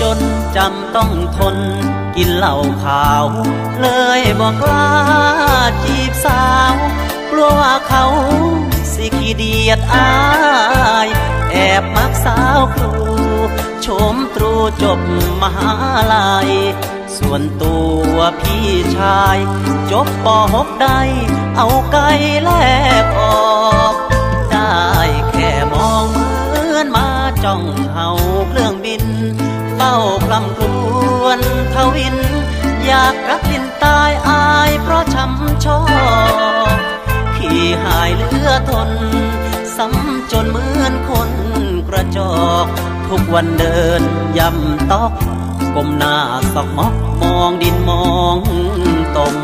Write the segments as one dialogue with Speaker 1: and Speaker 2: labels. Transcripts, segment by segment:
Speaker 1: จนจำต้องทน กินเหล้าขาว เลยบอกลาจีบสาวกลัวว่าเขาสิขี้เดียดอาย แอบมักสาวครูชมตรูจบมหาลัยส่วนตัวพี่ชาย จบปหกได้ เอาไกลแลกออก ได้แค่มองเหมือนมาจ้องเฮาเครื่องบิน เฝ้าพลำครวนทวิน อยากรักลินตายอายเพราะช้ำชอขี่หายเลือทน ซ้ำจนเหมือนคนกระจอก ทุกวันเดินย่ำตอกก้มหน้าสอกมอกมองดินมองตม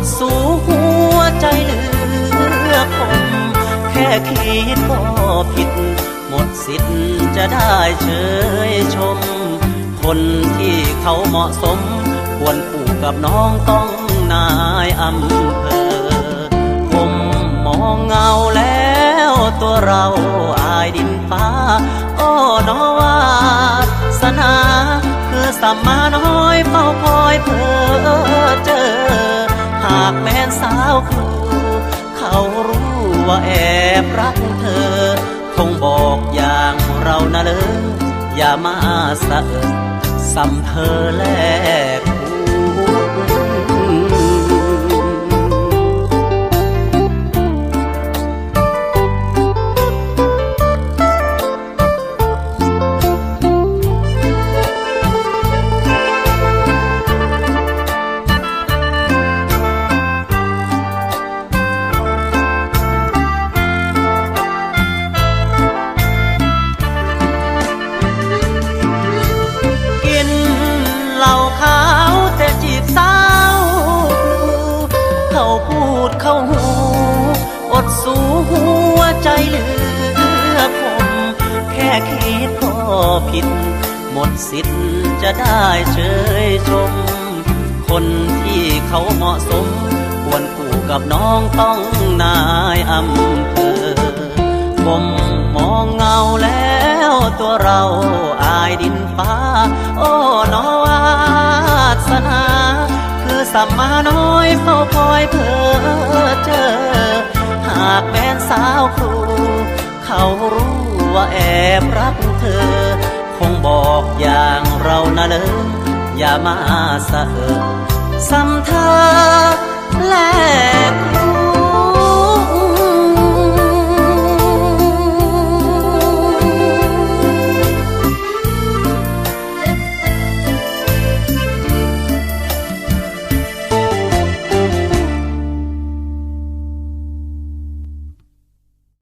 Speaker 1: ดสูหัวใจเหลือคมแค่คิดก็ผิด หมดสิทธิ์จะได้เชยชม คนที่เขาเหมาะสม ควรคู่กับน้องต้องนายอำเภอผมมองเงาแล้วตัวเราอายดินฟ้า โอ้นอวาสนา คือสัมมาน้อยเฝ้าคอยเพื่อ กแม่นสาวครู เขารู้ว่าแอบรักเธอ คงบอกอย่างเรานะเลยอย่ามาสะอึกซ้ำเธอแลก ผิด หมดสิทธิ์จะได้เชยชม คนที่เขาเหมาะสม ควรคู่กับน้องต้องนายอำเภอผมมองเงาแล้วตัวเราอายดินฟ้า โอ้นอวาสนา คือสัมมาน้อยเฝ้าคอยเพื่อเจอ หากแม่นสาวครู เขารู้ ว่าแอบรักเธอ คงบอกอย่างเรานะเลยอย่ามาสะเออซ้ำเธอแลกคู่